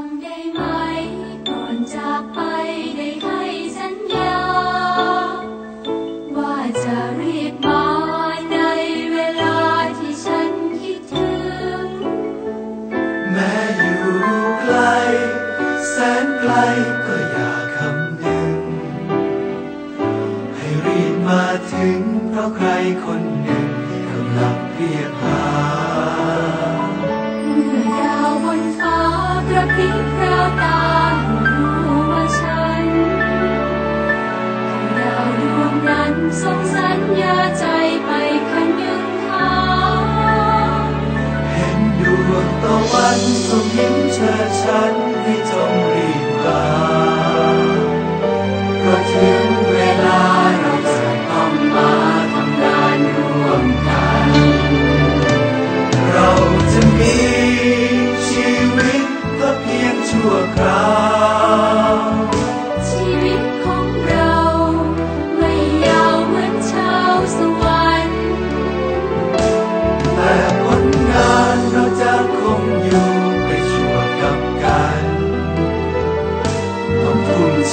ำได้ไหม ก่อนจากไปได้ให้สัญญา ว่าจะรีบมาในเวลาที่ฉันคิดถึง แม้อยู่ไกล แสนไกลก็อยากคำนึง ให้รีบมาถึงเพราะใครคนหนึ่งกำลังเรียกหา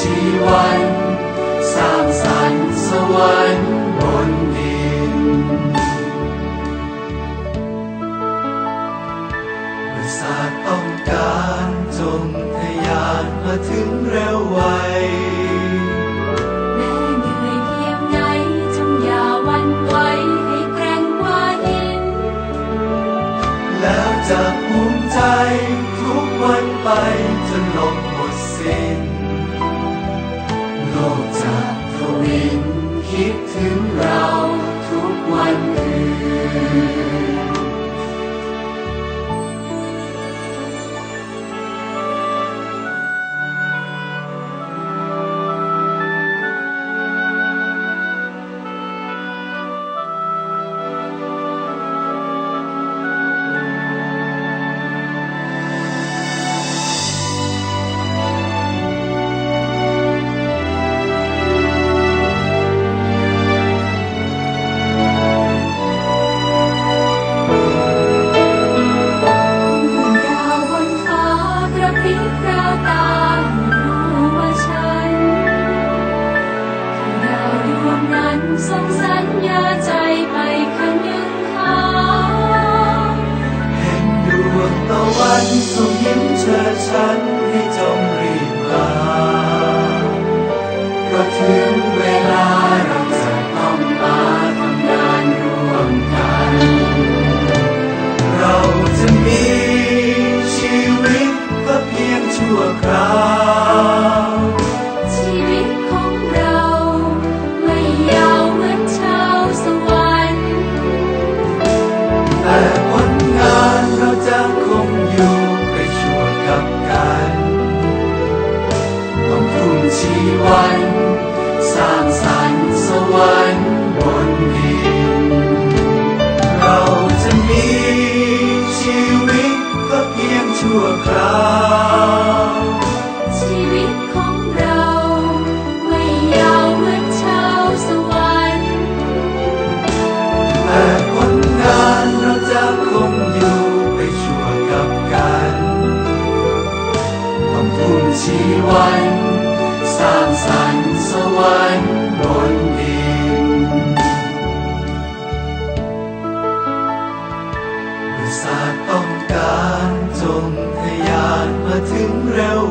ชีวันสางสรรสวรรค์บนดินเมื่อศาสต้องการจงทะยานมาถึงเร็วไวจะภูมิใจทุกวันไป no ทรงยิ้มเชิดฉันให้จงรีบมา 几弯，三三。